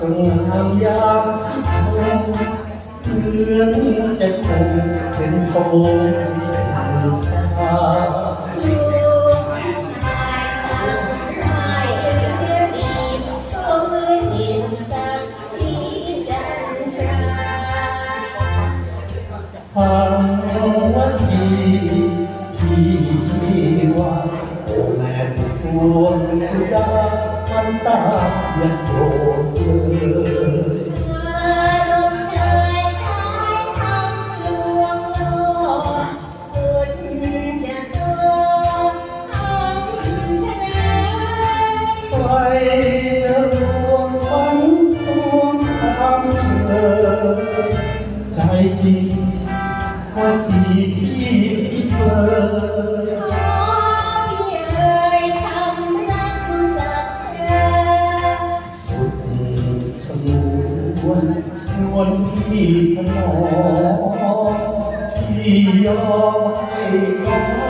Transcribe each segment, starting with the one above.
ตจงพยายามที่ทำเพื่อนจะคงเป็นโสดตาฟังวันดีที่ว่าโอแม่พวงสุดาพันตาและโกร จจริงว่าจีพี่เพลยขอพี่เอ่ยคำรักสักคราสุดสมวนนวลพี่ถนอมที่ยอมให้กา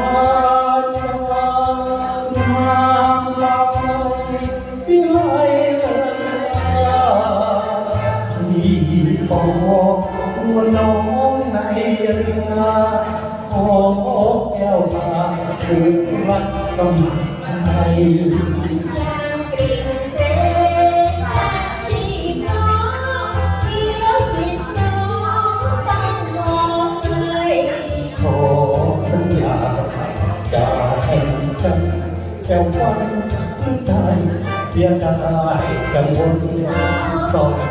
เรือขอแก้วตาถูกรักสมัครใจยังกริ่งเกรงรักพี่น้องเดียวจิตน้องต้องมองเลยขอสัญญาจะให้กันแก้ววันหรือไทยเพียงได้กังวลสอง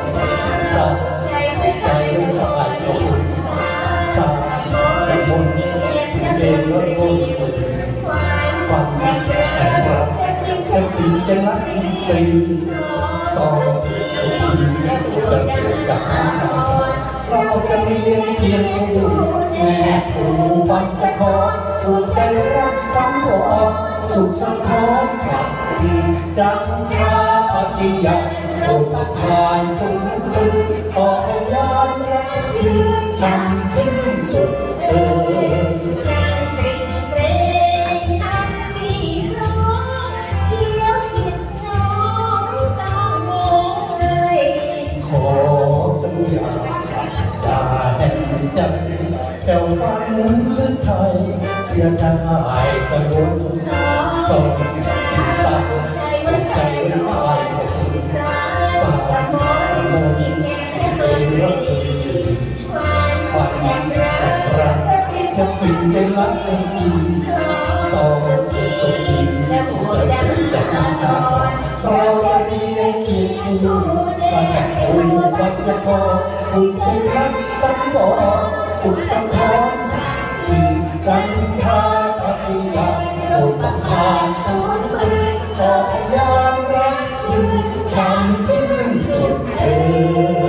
รถวนความความแข็งแรงงแรงจะตีจะรักปีสองสุขีจะเกิดกับน้ำตาเราจะมีเลี้ยงเกียรติอยู่แม่ผู้บังจะขอผูกใจรักสังวรสุขสังขรกลับคืนจันทราปฏิยัติโอปทานสุขตึงขอให้ยานรักยืนช่ำชื่น สัญญาจะแห่งใจแก้วฝันหรืองไทยเพียงได้กังวลสองสามใจไว้ใครรู้สายกับมองยิ่งแง่เปิดเผยความแข็งแรงรักจะปิดเป็นรักเป็นปีสองทีจะหัวใจจะนอนเราจะมีเกียรติผู้มาแข่งคู วันจะพอคุณไป็นรักสังวรสุขสังขรที่จันทาปฏิยัติโอปทานสูงปืนขอพยานรักยืนช้ำชื่นสุดเอ่ย